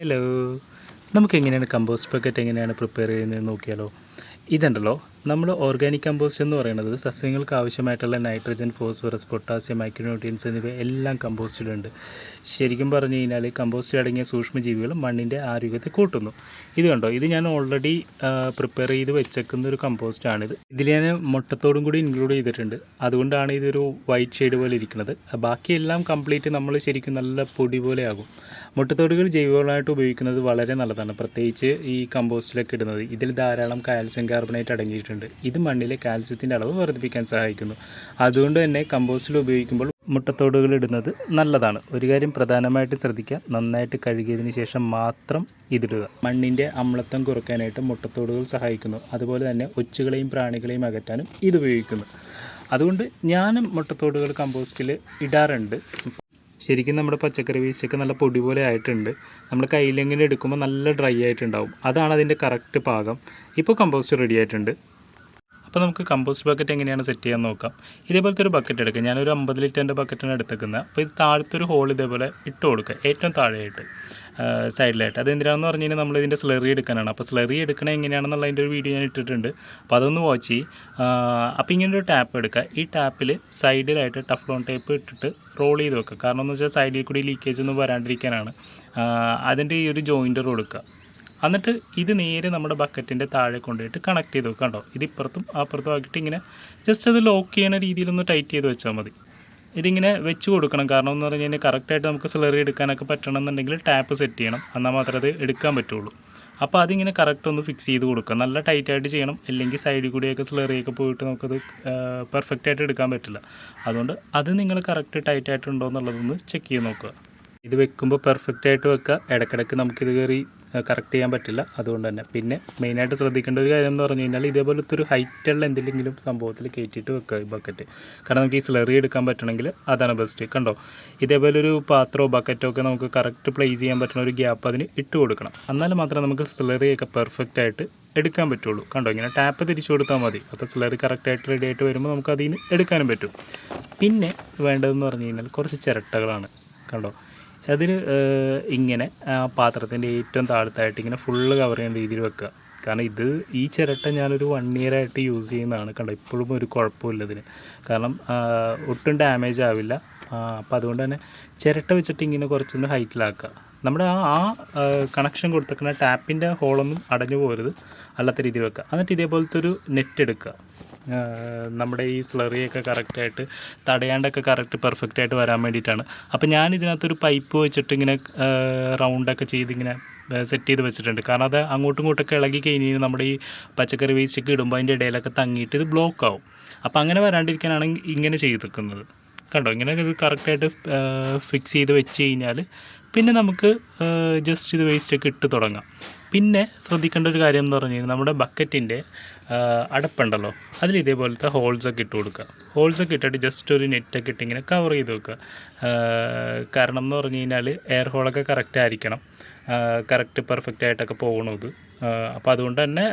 Hello നമുക്ക് എങ്ങനെയാണ് compost bucket എങ്ങനെയാണ് പ്രിപ്പയർ ചെയ്യുന്നത് നോക്കിയാലോ? ഇതുണ്ടല്ലോ. നമ്മൾ ഓർഗാനിക് കമ്പോസ്റ്റ് എന്ന് പറയുന്നത് സസ്യങ്ങൾക്ക് ആവശ്യമായിട്ടുള്ള നൈട്രജൻ ഫോസ്ഫറസ് പൊട്ടാസ്യം മൈക്രോന്യൂട്രിയൻസ് എന്നിവ എല്ലാം കമ്പോസ്റ്റിലുണ്ട് ശരിക്കും പറഞ്ഞു കഴിഞ്ഞാൽ കമ്പോസ്റ്റ് അടങ്ങിയ സൂക്ഷ്മജീവികൾ മണ്ണിന്റെ ആരോഗ്യത്തെ കൂട്ടുന്നു. ഇത് കണ്ടോ? ഇത് ഞാൻ ഓൾറെഡി പ്രിപ്പയർ ചെയ്ത് വെച്ചേക്കുന്ന ഒരു കമ്പോസ്റ്റാണിത് ഇതിൽ ഞാൻ മുട്ടത്തോടും കൂടി ഇൻക്ലൂഡ് ചെയ്തിട്ടുണ്ട്. അതുകൊണ്ടാണ് ഇതൊരു വൈറ്റ് ഷെയ്ഡ് പോലെ ഇരിക്കുന്നത്. ബാക്കിയെല്ലാം കംപ്ലീറ്റ് നമ്മൾ ശരിക്കും നല്ല പൊടി പോലെ ആകും. മുട്ടത്തോടുകൾ ജൈവവളമായിട്ട് ഉപയോഗിക്കുന്നത് വളരെ നല്ലതാണ്. പ്രത്യേകിച്ച് ഈ കമ്പോസ്റ്റിലൊക്കെ ഇടുന്നത്. ഇതിൽ ധാരാളം കാൽസ്യം കാർബണേറ്റ് അടങ്ങിയിട്ടുണ്ട്. ഇത് മണ്ണിലെ കാൽസ്യത്തിന്റെ അളവ് വർദ്ധിപ്പിക്കാൻ സഹായിക്കുന്നു. അതുകൊണ്ട് തന്നെ കമ്പോസ്റ്റിൽ ഉപയോഗിക്കുമ്പോൾ മുട്ടത്തോടുകൾ ഇടുന്നത് നല്ലതാണ്. ഒരു കാര്യം പ്രധാനമായിട്ടും ശ്രദ്ധിക്കുക നന്നായിട്ട് കഴുകിയതിന് ശേഷം മാത്രം ഇതിടുക. മണ്ണിന്റെ അമ്ലത്വം കുറയ്ക്കാനായിട്ട് മുട്ടത്തോടുകൾ സഹായിക്കുന്നു. അതുപോലെ തന്നെ ഒച്ചുകളെയും പ്രാണികളെയും അകറ്റാനും ഇത് ഉപയോഗിക്കുന്നു. അതുകൊണ്ട് ഞാനും മുട്ടത്തോടുകൾ കമ്പോസ്റ്റിൽ ഇടാറുണ്ട്. ശരിക്കും നമ്മുടെ പച്ചക്കറി വേസ്റ്റൊക്കെ നല്ല പൊടി പോലെ ആയിട്ടുണ്ട്. നമ്മൾ കയ്യിലെങ്ങനെ എടുക്കുമ്പോൾ നല്ല ഡ്രൈ ആയിട്ടുണ്ടാവും. അതാണ് അതിന്റെ കറക്റ്റ് പാകം. ഇപ്പോൾ കമ്പോസ്റ്റ് റെഡി ആയിട്ടുണ്ട്. അപ്പോൾ നമുക്ക് കമ്പോസ്റ്റ് ബക്കറ്റ് എങ്ങനെയാണ് സെറ്റ് ചെയ്യാൻ നോക്കാം. ഇതേപോലത്തെ ഒരു ബക്കറ്റ് എടുക്കുക ഞാനൊരു അമ്പത് ലിറ്ററിന്റെ ബക്കറ്റാണ് എടുത്തേക്കുന്നത്. അപ്പോൾ ഇത് താഴത്തെ ഒരു ഹോൾ ഇതേപോലെ ഇട്ട് കൊടുക്കുക. ഏറ്റവും താഴെയായിട്ട് സൈഡിലായിട്ട് അത് എന്തിനാണെന്ന് പറഞ്ഞു കഴിഞ്ഞാൽ നമ്മൾ ഇതിന്റെ സ്ലറി എടുക്കാനാണ്. അപ്പോൾ സ്ലറി എടുക്കണ എങ്ങനെയാണെന്നുള്ളതിന്റെ ഒരു വീഡിയോ ഞാൻ ഇട്ടിട്ടുണ്ട്. അപ്പോൾ അതൊന്ന് വാച്ച് ചെയ്യും. അപ്പോൾ ഇങ്ങനെ ഒരു ടാപ്പ് എടുക്കുക. ഈ ടാപ്പിൽ സൈഡിലായിട്ട് ടഫ്ലോൺ ടേപ്പ് ഇട്ടിട്ട് റോൾ ചെയ്ത് വെക്കുക. കാരണം എന്ന് വെച്ചാൽ സൈഡിൽ കൂടി ലീക്കേജ് ഒന്നും വരാണ്ടിരിക്കാനാണ്. അതിന്റെ ഈ ഒരു ജോയിന്റർ കൊടുക്കുക. എന്നിട്ട് ഇത് നേരെ നമ്മുടെ ബക്കറ്റിന്റെ താഴെ കൊണ്ടുപോയിട്ട് കണക്ട് ചെയ്ത് വെക്കാം കേട്ടോ ഇത് ഇപ്പുറത്തും അപ്പുറത്തും ആക്കിയിട്ട് ഇങ്ങനെ ജസ്റ്റ് അത് ലോക്ക് ചെയ്യണ രീതിയിലൊന്ന് ടൈറ്റ് ചെയ്ത് വെച്ചാൽ മതി. ഇതിങ്ങനെ വെച്ച് കൊടുക്കണം. കാരണം എന്ന് പറഞ്ഞു കഴിഞ്ഞാൽ കറക്റ്റായിട്ട് നമുക്ക് സ്ലറി എടുക്കാനൊക്കെ പറ്റണമെന്നുണ്ടെങ്കിൽ ടാപ്പ് സെറ്റ് ചെയ്യണം. എന്നാൽ മാത്രമേ അത് എടുക്കാൻ പറ്റുള്ളൂ. അപ്പോൾ അതിങ്ങനെ കറക്റ്റ് ഒന്ന് ഫിക്സ് ചെയ്ത് കൊടുക്കുക. നല്ല ടൈറ്റായിട്ട് ചെയ്യണം. അല്ലെങ്കിൽ സൈഡിൽ കൂടിയൊക്കെ സ്ലറിയൊക്കെ പോയിട്ട് നമുക്കത് പെർഫെക്റ്റായിട്ട് എടുക്കാൻ പറ്റില്ല. അതുകൊണ്ട് അത് നിങ്ങൾ കറക്റ്റ് ടൈറ്റായിട്ടുണ്ടോ എന്നുള്ളതൊന്ന് ചെക്ക് ചെയ്ത് നോക്കുക. ഇത് വെക്കുമ്പോൾ പെർഫെക്റ്റ് ആയിട്ട് വെക്കുക ഇടയ്ക്കിടയ്ക്ക് നമുക്കിത് കയറി കറക്റ്റ് ചെയ്യാൻ പറ്റില്ല. അതുകൊണ്ട് തന്നെ. പിന്നെ മെയിനായിട്ട് ശ്രദ്ധിക്കേണ്ട ഒരു കാര്യം എന്ന് പറഞ്ഞു കഴിഞ്ഞാൽ ഇതേപോലത്തെ ഒരു ഹൈറ്റുള്ള എന്തെങ്കിലും സംഭവത്തിൽ കയറ്റിയിട്ട് വെക്കുക ഈ ബക്കറ്റ് കാരണം നമുക്ക് ഈ സ്ലറി എടുക്കാൻ പറ്റണമെങ്കിൽ അതാണ് ബെസ്റ്റ് കണ്ടോ? ഇതേപോലെ ഒരു പാത്രമോ ബക്കറ്റോ ഒക്കെ നമുക്ക് കറക്റ്റ് പ്ലേസ് ചെയ്യാൻ പറ്റുന്ന ഒരു ഗ്യാപ്പ് അതിന് ഇട്ട് കൊടുക്കണം. എന്നാൽ മാത്രമേ നമുക്ക് സ്ലറിയൊക്കെ പെർഫെക്റ്റ് ആയിട്ട് എടുക്കാൻ പറ്റുള്ളൂ. കണ്ടോ? ഇങ്ങനെ ടാപ്പ് തിരിച്ചു കൊടുത്താൽ മതി. അപ്പോൾ സ്ലറി കറക്റ്റായിട്ട് റെഡി ആയിട്ട് വരുമ്പോൾ നമുക്ക് അതിൽ നിന്ന് എടുക്കാനും പറ്റും. പിന്നെ വേണ്ടതെന്ന് പറഞ്ഞു കഴിഞ്ഞാൽ കുറച്ച് ചിരട്ടകളാണ്. കണ്ടോ? അതിന് ഇങ്ങനെ ആ പാത്രത്തിന്റെ ഏറ്റവും താഴത്തായിട്ട് ഇങ്ങനെ ഫുള്ള് കവർ ചെയ്യുന്ന രീതിയിൽ വെക്കുക. കാരണം ഇത് ഈ ചിരട്ട ഞാനൊരു വൺ ഇയർ ആയിട്ട് യൂസ് ചെയ്യുന്നതാണ് കണ്ടോ? ഇപ്പോഴും ഒരു കുഴപ്പമില്ല ഇതിന് കാരണം ഒട്ടും ഡാമേജ് ആവില്ല. അപ്പോൾ അതുകൊണ്ട് തന്നെ ചിരട്ട വെച്ചിട്ട് ഇങ്ങനെ കുറച്ചൊന്ന് ഹൈറ്റിലാക്കുക നമ്മുടെ ആ ആ കണക്ഷൻ കൊടുത്തേക്കുന്ന ടാപ്പിന്റെ ഹോളൊന്നും അടഞ്ഞു പോകരുത്. അല്ലാത്ത രീതിയിൽ വെക്കുക. എന്നിട്ട് ഇതേപോലത്തെ ഒരു നെറ്റ് എടുക്കുക. നമ്മുടെ ഈ സ്ലറിയൊക്കെ കറക്റ്റായിട്ട് തടയാണ്ടൊക്കെ കറക്റ്റ് പെർഫെക്റ്റ് ആയിട്ട് വരാൻ വേണ്ടിയിട്ടാണ്. അപ്പോൾ ഞാൻ ഇതിനകത്തൊരു പൈപ്പ് വെച്ചിട്ട് ഇങ്ങനെ റൗണ്ടൊക്കെ ചെയ്ത് ഇങ്ങനെ സെറ്റ് ചെയ്ത് വെച്ചിട്ടുണ്ട്. കാരണം അത് അങ്ങോട്ടും ഇങ്ങോട്ടൊക്കെ ഇളകി കഴിഞ്ഞ് നമ്മുടെ ഈ പച്ചക്കറി വേസ്റ്റൊക്കെ ഇടുമ്പോൾ അതിന്റെ ഇടയിലൊക്കെ തങ്ങിയിട്ട് ഇത് ബ്ലോക്ക് ആവും. അപ്പോൾ അങ്ങനെ വരാണ്ടിരിക്കാനാണ് ഇങ്ങനെ ചെയ്തിരിക്കുന്നത്. കണ്ടോ? ഇങ്ങനെ ഇത് കറക്റ്റായിട്ട് ഫിക്സ് ചെയ്ത് വെച്ച് കഴിഞ്ഞാൽ പിന്നെ നമുക്ക് ജസ്റ്റ് ഇത് വേസ്റ്റൊക്കെ ഇട്ട് തുടങ്ങാം. പിന്നെ ശ്രദ്ധിക്കേണ്ട ഒരു കാര്യം എന്ന് പറഞ്ഞു കഴിഞ്ഞാൽ നമ്മുടെ ബക്കറ്റിന്റെ അടപ്പുണ്ടല്ലോ. അതിൽ ഇതേപോലത്തെ ഹോൾസൊക്കെ ഇട്ട് കൊടുക്കുക. ഹോൾസൊക്കെ ഇട്ടിട്ട് ജസ്റ്റ് ഒരു നെറ്റൊക്കെ ഇട്ട് ഇങ്ങനെ കവർ ചെയ്ത് വെക്കുക. കാരണം എന്ന് പറഞ്ഞു കഴിഞ്ഞാൽ എയർ ഹോളൊക്കെ കറക്റ്റ് ആയിരിക്കണം. കറക്റ്റ് പെർഫെക്റ്റ് ആയിട്ടൊക്കെ പോകണത്. അപ്പോൾ അതുകൊണ്ട് തന്നെ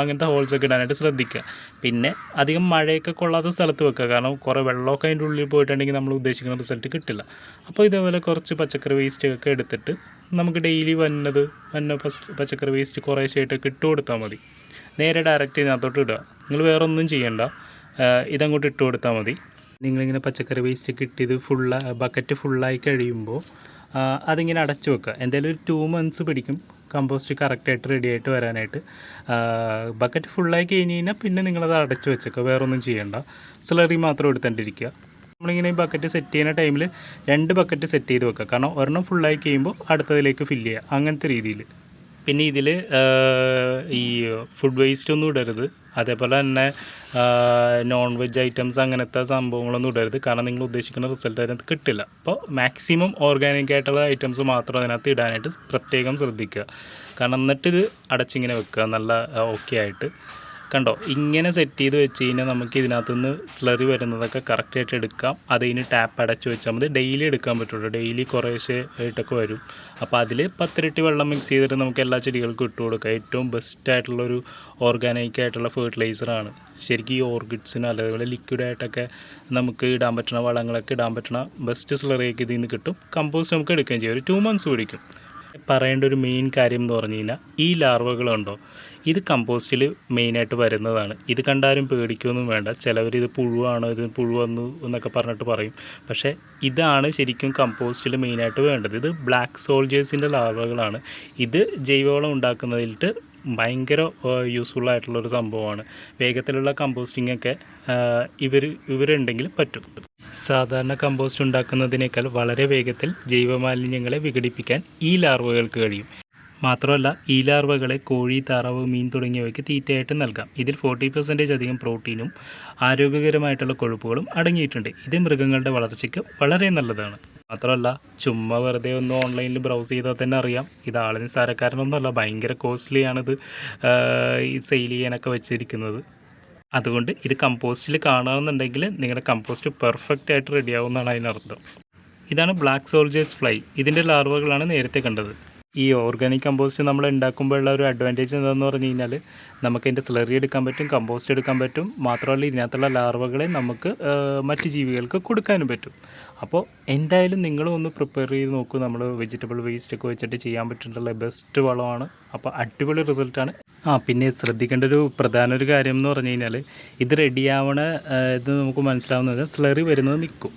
അങ്ങനത്തെ ഹോൾസൊക്കെ ഇടാനായിട്ട് ശ്രദ്ധിക്കുക. പിന്നെ അധികം മഴയൊക്കെ കൊള്ളാത്ത സ്ഥലത്ത് വെക്കുക. കാരണം കുറേ വെള്ളമൊക്കെ അതിന്റെ ഉള്ളിൽ പോയിട്ടുണ്ടെങ്കിൽ നമ്മൾ ഉദ്ദേശിക്കുന്ന റിസൾട്ട് കിട്ടില്ല. അപ്പോൾ ഇതേപോലെ കുറച്ച് പച്ചക്കറി വേസ്റ്റ് ഒക്കെ എടുത്തിട്ട് നമുക്ക് ഡെയിലി വന്നത് വന്ന പച്ചക്കറി വേസ്റ്റ് കുറേശ്ശായിട്ടൊക്കെ ഇട്ട് കൊടുത്താൽ മതി. നേരെ ഡയറക്റ്റ് ഇതിനകത്തോട്ട് ഇടുക. നിങ്ങൾ വേറെ ഒന്നും ചെയ്യണ്ട ഇതങ്ങോട്ട് ഇട്ട് കൊടുത്താൽ മതി. നിങ്ങളിങ്ങനെ പച്ചക്കറി വേസ്റ്റ് കിട്ടിയത് ഫുള്ള് ബക്കറ്റ് ഫുള്ളായി കഴിയുമ്പോൾ അതിങ്ങനെ അടച്ചു വെക്കുക. എന്തായാലും ഒരു ടു മന്ത്സ് പിടിക്കും. കമ്പോസ്റ്റ് കറക്റ്റായിട്ട് റെഡി ആയിട്ട് വരാനായിട്ട്. ബക്കറ്റ് ഫുള്ളായി കഴിഞ്ഞ് കഴിഞ്ഞാൽ പിന്നെ നിങ്ങളത് അടച്ചു വെച്ചേക്കുക. വേറെ ഒന്നും ചെയ്യണ്ട. സ്ലറി മാത്രം എടുത്തുകൊണ്ടിരിക്കുക. നമ്മളിങ്ങനെ ഈ ബക്കറ്റ് സെറ്റ് ചെയ്യുന്ന ടൈമിൽ രണ്ട് ബക്കറ്റ് സെറ്റ് ചെയ്ത് വെക്കുക. കാരണം ഒരെണ്ണം ഫുള്ളായി കഴിയുമ്പോൾ അടുത്തതിലേക്ക് ഫില്ല് ചെയ്യുക. അങ്ങനത്തെ രീതിയിൽ പിന്നെ ഇതിൽ ഈ ഫുഡ് വേസ്റ്റ് ഒന്നും ഇടരുത്. അതേപോലെ തന്നെ നോൺ വെജ് ഐറ്റംസ് അങ്ങനത്തെ സംഭവങ്ങളൊന്നും ഇടരുത്. കാരണം നിങ്ങൾ ഉദ്ദേശിക്കുന്ന റിസൾട്ട് അതിനകത്ത് കിട്ടില്ല. അപ്പോൾ മാക്സിമം ഓർഗാനിക് ആയിട്ടുള്ള ഐറ്റംസ് മാത്രം അതിനകത്ത് ഇടാനായിട്ട് പ്രത്യേകം ശ്രദ്ധിക്കുക. കാരണം എന്നിട്ട് അടച്ചിങ്ങനെ വെക്കുക. നല്ല ഓക്കെ ആയിട്ട്. കണ്ടോ? ഇങ്ങനെ സെറ്റ് ചെയ്ത് വെച്ച് കഴിഞ്ഞാൽ നമുക്ക് ഇതിനകത്തുനിന്ന് സ്ലറി വരുന്നതൊക്കെ കറക്റ്റായിട്ട് എടുക്കാം. അത് ഇനി ടാപ്പ് അടച്ചു വെച്ചാൽ മതി. ഡെയിലി എടുക്കാൻ പറ്റുള്ളൂ ഡെയിലി കുറേശ്ശെ ആയിട്ടൊക്കെ വരും. അപ്പോൾ അതിൽ പത്തിരട്ടി വെള്ളം മിക്സ് ചെയ്തിട്ട് നമുക്ക് എല്ലാ ചെടികൾക്കും ഇട്ട് കൊടുക്കാം. ഏറ്റവും ബെസ്റ്റ് ആയിട്ടുള്ളൊരു ഓർഗാനിക് ആയിട്ടുള്ള ഫെർട്ടിലൈസറാണ് ശരിക്കും ഈ ഓർഗിഡ്സിനും അതേപോലെ ലിക്വിഡായിട്ടൊക്കെ നമുക്ക് ഇടാൻ പറ്റുന്ന വളങ്ങളൊക്കെ ഇടാൻ പറ്റുന്ന ബെസ്റ്റ് സ്ലറിയൊക്കെ ഇതിൽ നിന്ന് കിട്ടും. കമ്പോസ്റ്റ് നമുക്ക് എടുക്കുകയും ചെയ്യും. ഒരു ടു മന്ത്സ് പിടിക്കും. പറയേണ്ട ഒരു മെയിൻ കാര്യം എന്ന് പറഞ്ഞു കഴിഞ്ഞാൽ ഈ ലാർവകളുണ്ടോ ഇത് കമ്പോസ്റ്റിൽ മെയിനായിട്ട് വരുന്നതാണ്. ഇത് കണ്ടാലും പേടിക്കൊന്നും വേണ്ട. ചിലവർ ഇത് പുഴുവാണോ ഇത് പുഴുവന്നു എന്നൊക്കെ പറഞ്ഞിട്ട് പറയും. പക്ഷേ ഇതാണ് ശരിക്കും കമ്പോസ്റ്റിൽ മെയിനായിട്ട് വേണ്ടത്. ഇത് ബ്ലാക്ക് സോൾജേഴ്സിന്റെ ലാർവകളാണ് ഇത് ജൈവവളം ഉണ്ടാക്കുന്നതിലിട്ട് ഭയങ്കര യൂസ്ഫുൾ ആയിട്ടുള്ള ഒരു സംഭവമാണ്. വേഗത്തിലുള്ള കമ്പോസ്റ്റിംഗ് ഒക്കെ ഇവർ ഇവരുണ്ടെങ്കിൽ പറ്റും. സാധാരണ കമ്പോസ്റ്റ് ഉണ്ടാക്കുന്നതിനേക്കാൾ വളരെ വേഗത്തിൽ ജൈവമാലിന്യങ്ങളെ വിഘടിപ്പിക്കാൻ ഈ ലാർവകൾക്ക് കഴിയും. മാത്രമല്ല ഈ ലാർവകളെ കോഴി താറാവ് മീൻ തുടങ്ങിയവയ്ക്ക് തീറ്റയായിട്ട് നൽകാം. ഇതിൽ ഫോർട്ടി പെർസെന്റേജ് അധികം പ്രോട്ടീനും ആരോഗ്യകരമായിട്ടുള്ള കൊഴുപ്പുകളും അടങ്ങിയിട്ടുണ്ട്. ഇത് മൃഗങ്ങളുടെ വളർച്ചയ്ക്ക് വളരെ നല്ലതാണ്. മാത്രമല്ല ചുമ്മാ വെറുതെ ഒന്ന് ഓൺലൈനിൽ ബ്രൗസ് ചെയ്താൽ തന്നെ അറിയാം. ഇത് ആളിന് നിസ്സാരക്കാരനൊന്നുമല്ല ഭയങ്കര കോസ്റ്റ്ലിയാണിത് ഈ സെയിൽ ചെയ്യാനൊക്കെ വെച്ചിരിക്കുന്നത്. അതുകൊണ്ട് ഇത് കമ്പോസ്റ്റിൽ കാണാമെന്നുണ്ടെങ്കിൽ നിങ്ങളുടെ കമ്പോസ്റ്റ് പെർഫെക്റ്റ് ആയിട്ട് റെഡിയാവുമെന്നാണ് അതിനർത്ഥം. ഇതാണ് ബ്ലാക്ക് സോൾജേഴ്സ് ഫ്ലൈ ഇതിന്റെ ലാർവകളാണ് നേരത്തെ കണ്ടത്. ഈ ഓർഗാനിക് കമ്പോസ്റ്റ് നമ്മൾ ഉണ്ടാക്കുമ്പോഴുള്ള ഒരു അഡ്വാന്റേജ് എന്താണെന്ന് പറഞ്ഞു കഴിഞ്ഞാൽ നമുക്ക് അതിന്റെ സ്ലറി എടുക്കാൻ പറ്റും കമ്പോസ്റ്റ് എടുക്കാൻ പറ്റും. മാത്രമല്ല ഇതിനകത്തുള്ള ലാർവകളെ നമുക്ക് മറ്റ് ജീവികൾക്ക് കൊടുക്കാനും പറ്റും. അപ്പോൾ എന്തായാലും നിങ്ങളും ഒന്ന് പ്രിപ്പയർ ചെയ്ത് നോക്കൂ. നമ്മൾ വെജിറ്റബിൾ വേസ്റ്റ് ഒക്കെ വെച്ചിട്ട് ചെയ്യാൻ പറ്റുന്നുള്ള ബെസ്റ്റ് വളമാണ്. അപ്പോൾ അടിപൊളി റിസൾട്ടാണ് ആ പിന്നെ ശ്രദ്ധിക്കേണ്ട ഒരു പ്രധാന ഒരു കാര്യം എന്ന് പറഞ്ഞു കഴിഞ്ഞാൽ ഇത് റെഡിയാവണ ഇത് നമുക്ക് മനസ്സിലാവുന്നത് സ്ലറി വരുന്നത് നിൽക്കും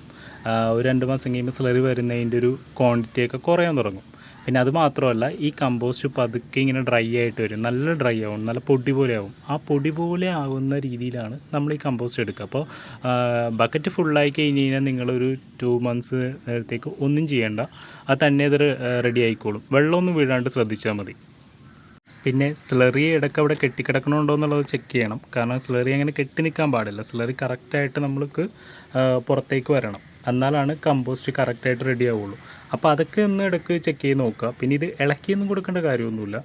ഒരു രണ്ട് മാസം കഴിയുമ്പോൾ സ്ലറി വരുന്നതിന്റെ ഒരു ക്വാണ്ടിറ്റിയൊക്കെ കുറയാൻ തുടങ്ങും. പിന്നെ അത് മാത്രമല്ല ഈ കമ്പോസ്റ്റ് പതുക്കെ ഇങ്ങനെ ഡ്രൈ ആയിട്ട് വരും. നല്ല ഡ്രൈ ആവും നല്ല പൊടി പോലെ ആവും. ആ പൊടി പോലെ ആവുന്ന രീതിയിലാണ് നമ്മൾ ഈ കമ്പോസ്റ്റ് എടുക്കുക. അപ്പോൾ ബക്കറ്റ് ഫുള്ളായി കഴിഞ്ഞ് കഴിഞ്ഞാൽ നിങ്ങളൊരു ടു മന്ത്സ് നേരത്തേക്ക് ഒന്നും ചെയ്യേണ്ട. അത് തന്നെ അത് റെഡി ആയിക്കോളും. വെള്ളമൊന്നും വീഴാണ്ട് ശ്രദ്ധിച്ചാൽ മതി. പിന്നെ സ്ലറി ഇടയ്ക്ക് അവിടെ കെട്ടിക്കിടക്കണമുണ്ടോ എന്നുള്ളത് ചെക്ക് ചെയ്യണം. കാരണം സ്ലറി അങ്ങനെ കെട്ടി നിൽക്കാൻ പാടില്ല. സ്ലറി കറക്റ്റായിട്ട് നമ്മൾക്ക് പുറത്തേക്ക് വരണം. എന്നാലാണ് കമ്പോസ്റ്റ് കറക്റ്റായിട്ട് റെഡി ആവുള്ളൂ. അപ്പോൾ അതൊക്കെ ഒന്ന് ഇടയ്ക്ക് ചെക്ക് ചെയ്ത് നോക്കുക. പിന്നെ ഇത് ഇളക്കിയൊന്നും കൊടുക്കേണ്ട കാര്യമൊന്നുമില്ല.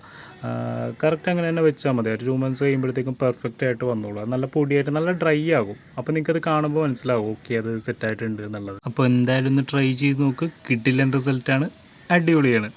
കറക്റ്റ് അങ്ങനെ തന്നെ വെച്ചാൽ മതി. ഒരു ടു മന്ത്സ് കഴിയുമ്പോഴത്തേക്കും പെർഫെക്റ്റ് ആയിട്ട് വന്നോളൂ. നല്ല പൊടിയായിട്ട് നല്ല ഡ്രൈ ആകും. അപ്പോൾ നിങ്ങൾക്കത് കാണുമ്പോൾ മനസ്സിലാവും ഓക്കെ അത് സെറ്റായിട്ടുണ്ട് എന്നുള്ളത്. അപ്പോൾ എന്തായാലും ഒന്ന് ട്രൈ ചെയ്ത് നോക്ക്. കിട്ടില്ല റിസൾട്ടാണ് അടിപൊളിയാണ്.